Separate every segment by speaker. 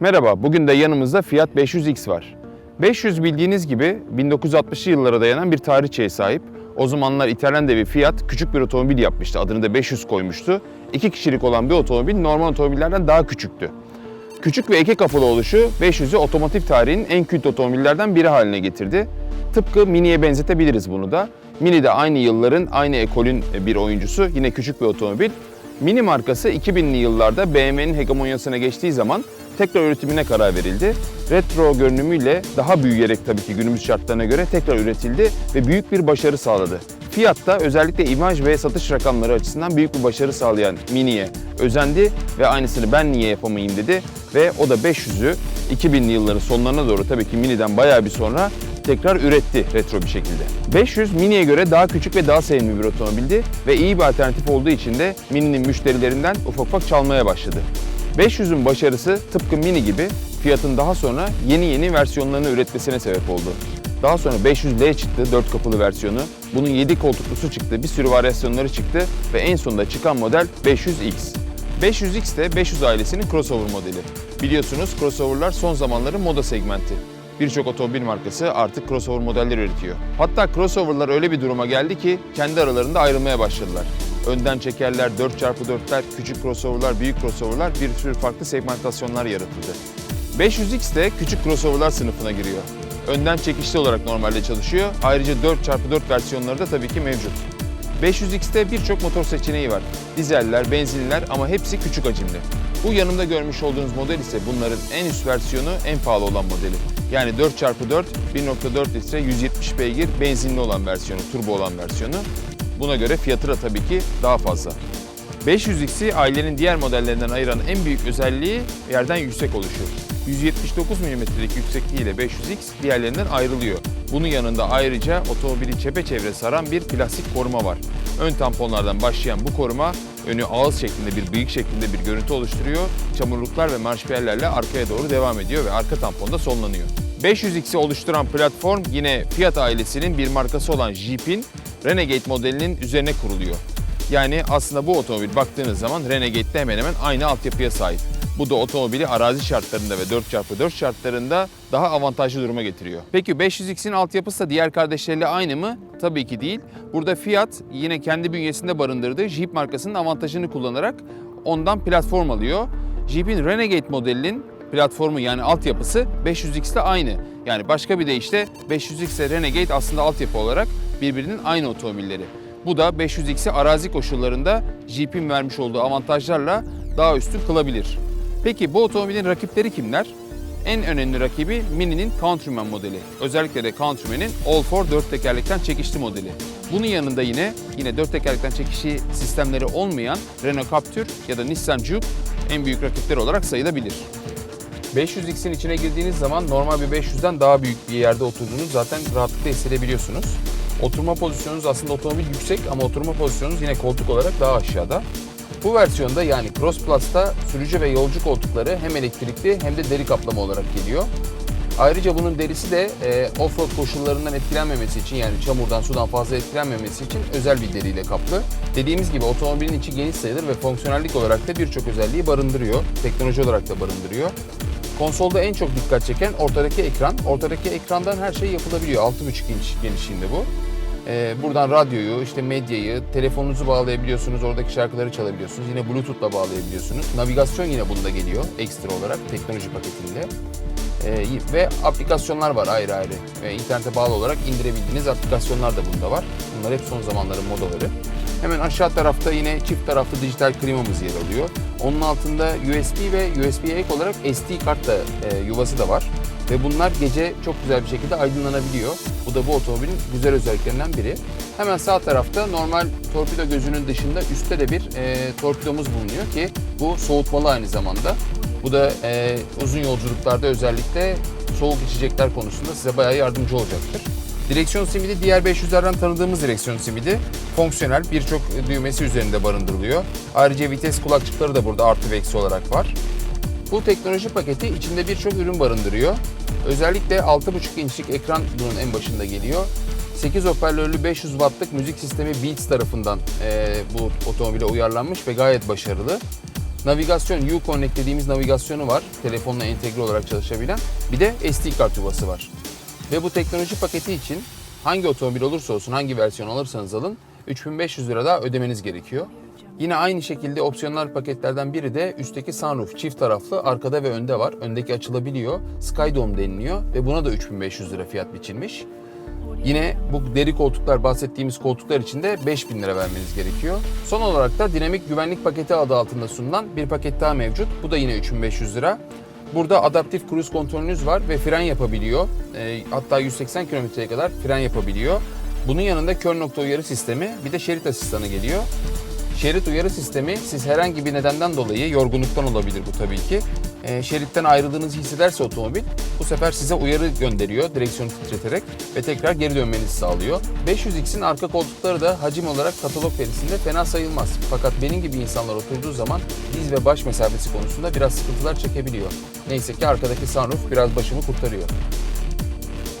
Speaker 1: Merhaba, bugün de yanımızda Fiat 500X var. 500 bildiğiniz gibi 1960'lı yıllara dayanan bir tarihçeye sahip. O zamanlar İtalyan devi Fiat küçük bir otomobil yapmıştı. Adını da 500 koymuştu. İki kişilik olan bir otomobil normal otomobillerden daha küçüktü. Küçük ve iki kapılı oluşu 500'ü otomotiv tarihinin en kült otomobillerden biri haline getirdi. Tıpkı Mini'ye benzetebiliriz bunu da. Mini de aynı yılların, aynı ekolün bir oyuncusu. Yine küçük bir otomobil. Mini markası 2000'li yıllarda BMW'nin hegemonyasına geçtiği zaman tekrar üretimine karar verildi. Retro görünümüyle daha büyüyerek tabii ki günümüz şartlarına göre tekrar üretildi ve büyük bir başarı sağladı. Fiat da özellikle imaj ve satış rakamları açısından büyük bir başarı sağlayan Mini'ye özendi ve aynısını ben niye yapamayayım dedi ve o da 500'ü 2000'li yılların sonlarına doğru tabii ki Mini'den bayağı bir sonra tekrar üretti retro bir şekilde. 500 Mini'ye göre daha küçük ve daha sevimli bir otomobildi ve iyi bir alternatif olduğu için de Mini'nin müşterilerinden ufak ufak çalmaya başladı. 500'ün başarısı tıpkı Mini gibi Fiat'ın daha sonra yeni yeni versiyonlarını üretmesine sebep oldu. Daha sonra 500L çıktı, 4 kapılı versiyonu. Bunun 7 koltuklusu çıktı, bir sürü varyasyonları çıktı ve en sonunda çıkan model 500X. 500X de 500 ailesinin crossover modeli. Biliyorsunuz crossoverlar son zamanların moda segmenti. Birçok otomobil markası artık crossover modeller üretiyor. Hatta crossoverlar öyle bir duruma geldi ki kendi aralarında ayrılmaya başladılar. Önden çekerler, 4x4'ler, küçük crossoverlar, büyük crossoverlar bir sürü farklı segmentasyonlar yaratıldı. 500X de küçük crossoverlar sınıfına giriyor. Önden çekişli olarak normalde çalışıyor. Ayrıca 4x4 versiyonları da tabii ki mevcut. 500X'te birçok motor seçeneği var. Dizeller, benzinliler ama hepsi küçük hacimli. Bu yanımda görmüş olduğunuz model ise bunların en üst versiyonu, en pahalı olan modeli. Yani 4x4, 1.4 litre, 170 beygir benzinli olan versiyonu, turbo olan versiyonu. Buna göre fiyatı da tabii ki daha fazla. 500X'i ailenin diğer modellerinden ayıran en büyük özelliği yerden yüksek oluşu. 179 mm'lik yüksekliğiyle 500X diğerlerinden ayrılıyor. Bunun yanında ayrıca otomobili çepeçevre saran bir plastik koruma var. Ön tamponlardan başlayan bu koruma önü ağız şeklinde bir bıyık şeklinde bir görüntü oluşturuyor. Çamurluklar ve marşpiyerlerle arkaya doğru devam ediyor ve arka tamponda sonlanıyor. 500X'i oluşturan platform yine Fiat ailesinin bir markası olan Jeep'in Renegade modelinin üzerine kuruluyor. Yani aslında bu otomobil baktığınız zaman Renegade'de hemen hemen aynı altyapıya sahip. Bu da otomobili arazi şartlarında ve 4x4 şartlarında daha avantajlı duruma getiriyor. Peki 500X'in altyapısı da diğer kardeşleriyle aynı mı? Tabii ki değil. Burada Fiat yine kendi bünyesinde barındırdığı Jeep markasının avantajını kullanarak ondan platform alıyor. Jeep'in Renegade modelinin platformu yani altyapısı 500X ile aynı. Yani başka bir deyişle 500X ile Renegade aslında altyapı olarak birbirinin aynı otomobilleri. Bu da 500X'i arazi koşullarında Jeep'in vermiş olduğu avantajlarla daha üstün kılabilir. Peki bu otomobilin rakipleri kimler? En önemli rakibi Mini'nin Countryman modeli. Özellikle de Countryman'in All-4 dört tekerlekten çekişli modeli. Bunun yanında yine yine dört tekerlekten çekişi sistemleri olmayan Renault Captur ya da Nissan Juke en büyük rakipleri olarak sayılabilir. 500X'in içine girdiğiniz zaman normal bir 500'den daha büyük bir yerde oturduğunuzu zaten rahatlıkla hissedebiliyorsunuz. Oturma pozisyonunuz aslında otomobil yüksek ama oturma pozisyonunuz yine koltuk olarak daha aşağıda. Bu versiyonda yani Cross Plus'ta sürücü ve yolcu koltukları hem elektrikli hem de deri kaplama olarak geliyor. Ayrıca bunun derisi de e, off-road koşullarından etkilenmemesi için yani çamurdan, sudan fazla etkilenmemesi için özel bir deriyle kaplı. Dediğimiz gibi otomobilin içi geniş sayılır ve fonksiyonellik olarak da birçok özelliği barındırıyor. Teknoloji olarak da barındırıyor. Konsolda en çok dikkat çeken ortadaki ekran. Ortadaki ekrandan her şey yapılabiliyor. 6.5 inç genişliğinde bu. Ee, buradan radyoyu, işte medyayı, telefonunuzu bağlayabiliyorsunuz, oradaki şarkıları çalabiliyorsunuz. Yine Bluetooth'la bağlayabiliyorsunuz. Navigasyon yine bunda geliyor ekstra olarak teknoloji paketinde. Ee, ve aplikasyonlar var ayrı ayrı. Ve internete bağlı olarak indirebildiğiniz aplikasyonlar da bunda var. Bunlar hep son zamanların modaları. Hemen aşağı tarafta yine çift taraflı dijital klimamız yer alıyor. Onun altında USB ve USB'ye ek olarak SD kart da e, yuvası da var. Ve bunlar gece çok güzel bir şekilde aydınlanabiliyor. Bu da bu otomobilin güzel özelliklerinden biri. Hemen sağ tarafta normal torpido gözünün dışında üstte de bir e, torpidomuz bulunuyor ki bu soğutmalı aynı zamanda. Bu da e, uzun yolculuklarda özellikle soğuk içecekler konusunda size bayağı yardımcı olacaktır. Direksiyon simidi diğer 500'lerden tanıdığımız direksiyon simidi. Fonksiyonel birçok düğmesi üzerinde barındırılıyor. Ayrıca vites kulakçıkları da burada artı ve eksi olarak var. Bu teknoloji paketi içinde birçok ürün barındırıyor. Özellikle 6.5 inçlik ekran bunun en başında geliyor. 8 hoparlörlü 500 wattlık müzik sistemi Beats tarafından eee, bu otomobile uyarlanmış ve gayet başarılı. Navigasyon Uconnect dediğimiz navigasyonu var. Telefonla entegre olarak çalışabilen. Bir de SD kart yuvası var. Ve bu teknoloji paketi için hangi otomobil olursa olsun, hangi versiyon alırsanız alın 3500 lira daha ödemeniz gerekiyor. Yine aynı şekilde opsiyonel paketlerden biri de üstteki sunroof çift taraflı arkada ve önde var. Öndeki açılabiliyor. Skydome deniliyor ve buna da 3500 lira fiyat biçilmiş. Yine bu deri koltuklar bahsettiğimiz koltuklar için de 5000 lira vermeniz gerekiyor. Son olarak da dinamik güvenlik paketi adı altında sunulan bir paket daha mevcut. Bu da yine 3500 lira. Burada adaptif cruise kontrolünüz var ve fren yapabiliyor. E, hatta 180 kilometreye kadar fren yapabiliyor. Bunun yanında kör nokta uyarı sistemi bir de şerit asistanı geliyor. Şerit uyarı sistemi siz herhangi bir nedenden dolayı yorgunluktan olabilir bu tabii ki. E, şeritten ayrıldığınızı hissederse otomobil bu sefer size uyarı gönderiyor direksiyonu titreterek ve tekrar geri dönmenizi sağlıyor. 500X'in arka koltukları da hacim olarak katalog verisinde fena sayılmaz. Fakat benim gibi insanlar oturduğu zaman diz ve baş mesafesi konusunda biraz sıkıntılar çekebiliyor. Neyse ki arkadaki sunroof biraz başımı kurtarıyor.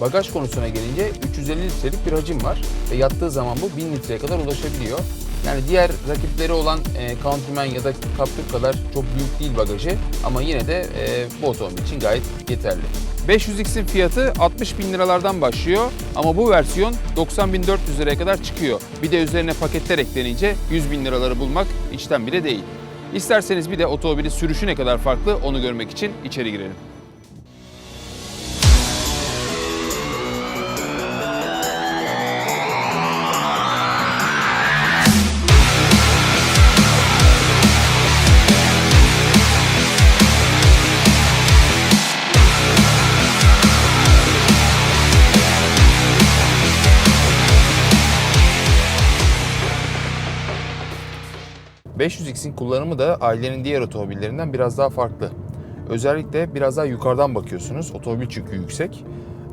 Speaker 1: Bagaj konusuna gelince 350 litrelik bir hacim var ve yattığı zaman bu 1000 litreye kadar ulaşabiliyor. Yani diğer rakipleri olan e, Countryman ya da Captur kadar çok büyük değil bagajı ama yine de e, otomobil için gayet yeterli. 500X'in fiyatı 60 bin liralardan başlıyor ama bu versiyon 90.400 liraya kadar çıkıyor. Bir de üzerine paketler eklenince 100 bin liraları bulmak içten bile değil. İsterseniz bir de otomobili sürüşü ne kadar farklı onu görmek için içeri girelim. ...500X'in kullanımı da ailenin diğer otomobillerinden biraz daha farklı. Özellikle biraz daha yukarıdan bakıyorsunuz. Otomobil çünkü yüksek.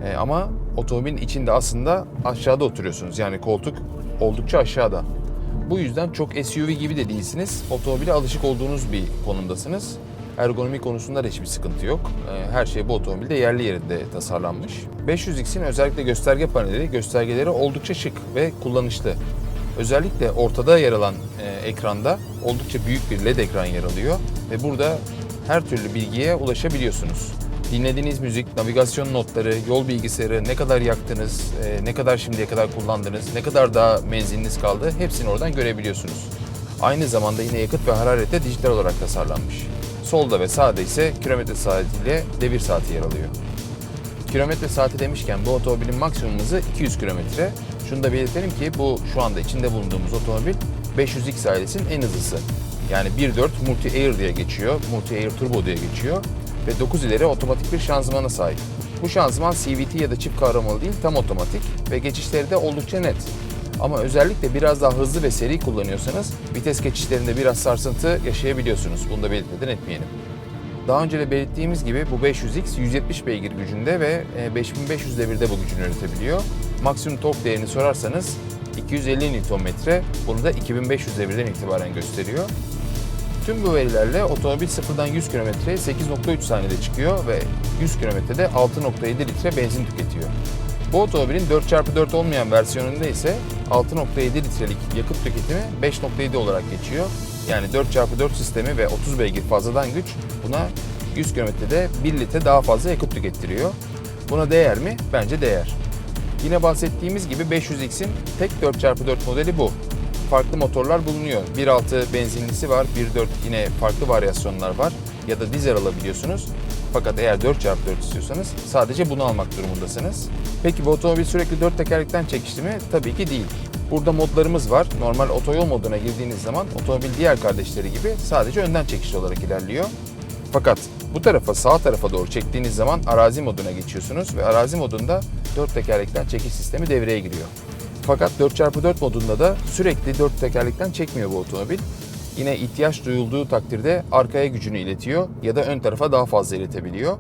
Speaker 1: Ee, ama otomobilin içinde aslında aşağıda oturuyorsunuz. Yani koltuk oldukça aşağıda. Bu yüzden çok SUV gibi de değilsiniz. Otomobile alışık olduğunuz bir konumdasınız. Ergonomi konusunda da hiçbir sıkıntı yok. Ee, Her şey bu otomobilde yerli yerinde tasarlanmış. 500X'in özellikle gösterge paneli, göstergeleri oldukça şık ve kullanışlı. Özellikle ortada yer alan e, ekranda oldukça büyük bir LED ekran yer alıyor ve burada her türlü bilgiye ulaşabiliyorsunuz. Dinlediğiniz müzik, navigasyon notları, yol bilgisayarı, ne kadar yaktınız, e, ne kadar şimdiye kadar kullandınız, ne kadar daha menziliniz kaldı hepsini oradan görebiliyorsunuz. Aynı zamanda yine yakıt ve hararet de dijital olarak tasarlanmış. Solda ve sağda ise kilometre saatiyle devir saati yer alıyor. Kilometre saati demişken bu otomobilin maksimum hızı 200 kilometre. Şunu da belirtelim ki bu şu anda içinde bulunduğumuz otomobil 500X ailesinin en hızlısı. Yani 1.4 Multi Air diye geçiyor, Multi Air Turbo diye geçiyor ve 9 ileri otomatik bir şanzımana sahip. Bu şanzıman CVT ya da çift kavramalı değil, tam otomatik ve geçişleri de oldukça net. Ama özellikle biraz daha hızlı ve seri kullanıyorsanız vites geçişlerinde biraz sarsıntı yaşayabiliyorsunuz. Bunu da belirtmeden etmeyelim. Daha önce de belirttiğimiz gibi bu 500X 170 beygir gücünde ve e, 5500 devirde bu gücünü üretebiliyor. Maksimum tork değerini sorarsanız 250 Nm, bunu da 2500 devirden itibaren gösteriyor. Tüm bu verilerle otomobil sıfırdan 100 km'ye 8.3 saniyede çıkıyor ve 100 kilometrede 6.7 litre benzin tüketiyor. Bu otomobilin 4x4 olmayan versiyonunda ise 6.7 litrelik yakıt tüketimi 5.7 olarak geçiyor. Yani 4x4 sistemi ve 30 beygir fazladan güç buna 100 kilometrede 1 litre daha fazla yakıt tükettiriyor. Buna değer mi? Bence değer. Yine bahsettiğimiz gibi 500X'in tek 4x4 modeli bu. Farklı motorlar bulunuyor. 1.6 benzinlisi var, 1.4 yine farklı varyasyonlar var ya da dizel alabiliyorsunuz. Fakat eğer 4x4 istiyorsanız sadece bunu almak durumundasınız. Peki bu otomobil sürekli 4 tekerlekten çekişli mi? Tabii ki değil. Burada modlarımız var. Normal otoyol moduna girdiğiniz zaman otomobil diğer kardeşleri gibi sadece önden çekişli olarak ilerliyor. Fakat bu tarafa sağ tarafa doğru çektiğiniz zaman arazi moduna geçiyorsunuz ve arazi modunda 4 tekerlekten çekiş sistemi devreye giriyor. Fakat 4x4 modunda da sürekli 4 tekerlekten çekmiyor bu otomobil. Yine ihtiyaç duyulduğu takdirde arkaya gücünü iletiyor ya da ön tarafa daha fazla iletebiliyor.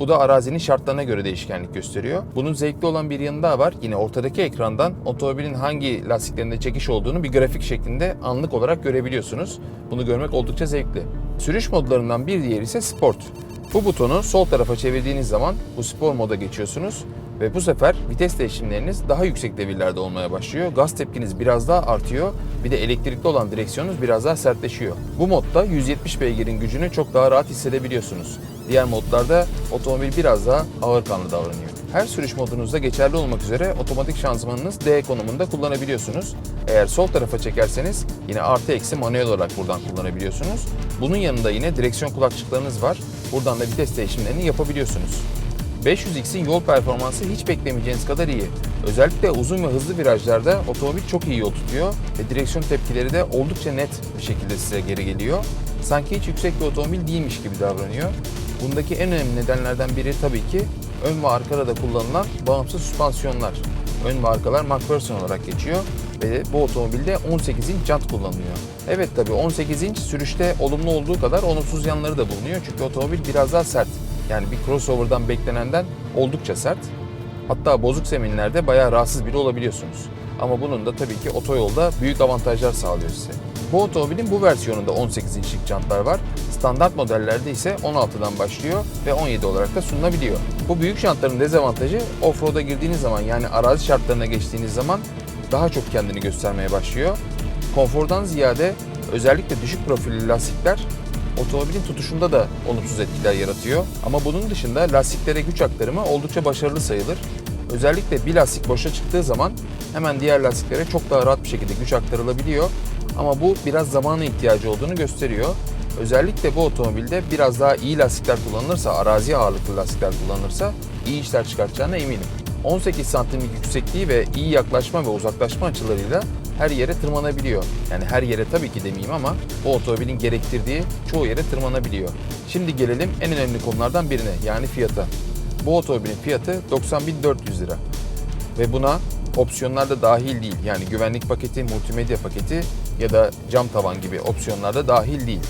Speaker 1: Bu da arazinin şartlarına göre değişkenlik gösteriyor. Bunun zevkli olan bir yanı daha var. Yine ortadaki ekrandan otomobilin hangi lastiklerinde çekiş olduğunu bir grafik şeklinde anlık olarak görebiliyorsunuz. Bunu görmek oldukça zevkli. Sürüş modlarından bir diğeri ise Sport. Bu butonu sol tarafa çevirdiğiniz zaman bu spor moda geçiyorsunuz Ve bu sefer vites değişimleriniz daha yüksek devirlerde olmaya başlıyor. Gaz tepkiniz biraz daha artıyor. Bir de elektrikli olan direksiyonunuz biraz daha sertleşiyor. Bu modda 170 beygirin gücünü çok daha rahat hissedebiliyorsunuz. Diğer modlarda otomobil biraz daha ağır kanlı davranıyor. Her sürüş modunuzda geçerli olmak üzere otomatik şanzımanınız D konumunda kullanabiliyorsunuz. Eğer sol tarafa çekerseniz yine artı eksi manuel olarak buradan kullanabiliyorsunuz. Bunun yanında yine direksiyon kulakçıklarınız var. Buradan da vites değişimlerini yapabiliyorsunuz. 500X'in yol performansı hiç beklemeyeceğiniz kadar iyi. Özellikle uzun ve hızlı virajlarda otomobil çok iyi yol tutuyor ve direksiyon tepkileri de oldukça net bir şekilde size geri geliyor. Sanki hiç yüksek bir otomobil değilmiş gibi davranıyor. Bundaki en önemli nedenlerden biri tabii ki ön ve arkada da kullanılan bağımsız süspansiyonlar. Ön ve arkalar McPherson olarak geçiyor ve bu otomobilde 18 inç jant kullanılıyor. Evet tabii 18 inç sürüşte olumlu olduğu kadar olumsuz yanları da bulunuyor çünkü otomobil biraz daha sert. Yani bir crossover'dan beklenenden oldukça sert. Hatta bozuk zeminlerde bayağı rahatsız biri olabiliyorsunuz. Ama bunun da tabii ki otoyolda büyük avantajlar sağlıyor size. Bu otomobilin bu versiyonunda 18 inçlik jantlar var. Standart modellerde ise 16'dan başlıyor ve 17 olarak da sunulabiliyor. Bu büyük jantların dezavantajı offroad'a girdiğiniz zaman yani arazi şartlarına geçtiğiniz zaman daha çok kendini göstermeye başlıyor. Konfordan ziyade özellikle düşük profilli lastikler otomobilin tutuşunda da olumsuz etkiler yaratıyor. Ama bunun dışında lastiklere güç aktarımı oldukça başarılı sayılır. Özellikle bir lastik boşa çıktığı zaman hemen diğer lastiklere çok daha rahat bir şekilde güç aktarılabiliyor. Ama bu biraz zamana ihtiyacı olduğunu gösteriyor. Özellikle bu otomobilde biraz daha iyi lastikler kullanılırsa, arazi ağırlıklı lastikler kullanılırsa iyi işler çıkartacağına eminim. 18 santimlik yüksekliği ve iyi yaklaşma ve uzaklaşma açılarıyla her yere tırmanabiliyor. Yani her yere tabii ki demeyeyim ama bu otomobilin gerektirdiği çoğu yere tırmanabiliyor. Şimdi gelelim en önemli konulardan birine yani fiyata. Bu otomobilin fiyatı 90.400 lira. Ve buna opsiyonlar da dahil değil. Yani güvenlik paketi, multimedya paketi ya da cam tavan gibi opsiyonlar da dahil değil.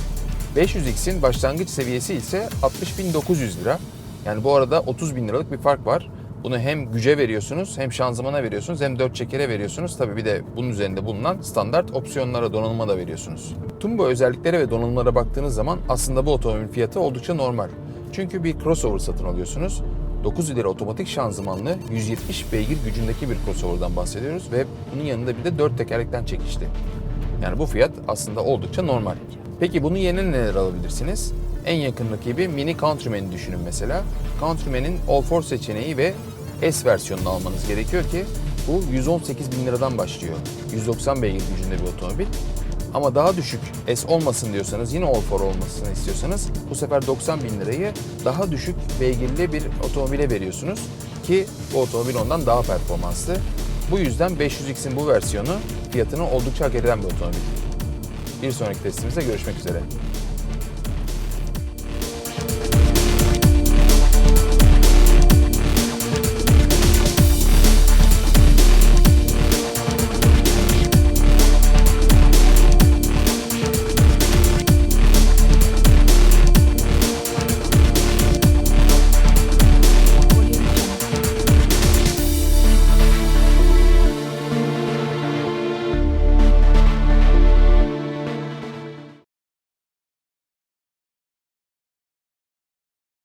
Speaker 1: 500X'in başlangıç seviyesi ise 60.900 lira. Yani bu arada 30 bin liralık bir fark var. Bunu hem güce veriyorsunuz, hem şanzımana veriyorsunuz, hem dört çekere veriyorsunuz. Tabii bir de bunun üzerinde bulunan standart opsiyonlara, donanıma da veriyorsunuz. Tüm bu özelliklere ve donanımlara baktığınız zaman aslında bu otomobil fiyatı oldukça normal. Çünkü bir crossover satın alıyorsunuz. 9 ileri otomatik şanzımanlı 170 beygir gücündeki bir crossover'dan bahsediyoruz ve bunun yanında bir de 4 tekerlekten çekişli. Yani bu fiyat aslında oldukça normal. Peki bunun yerine neler alabilirsiniz? En yakın rakibi Mini Countryman'i düşünün mesela. Countryman'in All 4 seçeneği ve S versiyonunu almanız gerekiyor ki bu 118 bin liradan başlıyor. 190 beygir gücünde bir otomobil. Ama daha düşük S olmasın diyorsanız yine All 4 olmasını istiyorsanız bu sefer 90 bin lirayı daha düşük beygirli bir otomobile veriyorsunuz ki bu otomobil ondan daha performanslı. Bu yüzden 500X'in bu versiyonu fiyatını oldukça hak eden bir otomobil. Bir sonraki testimizde görüşmek üzere.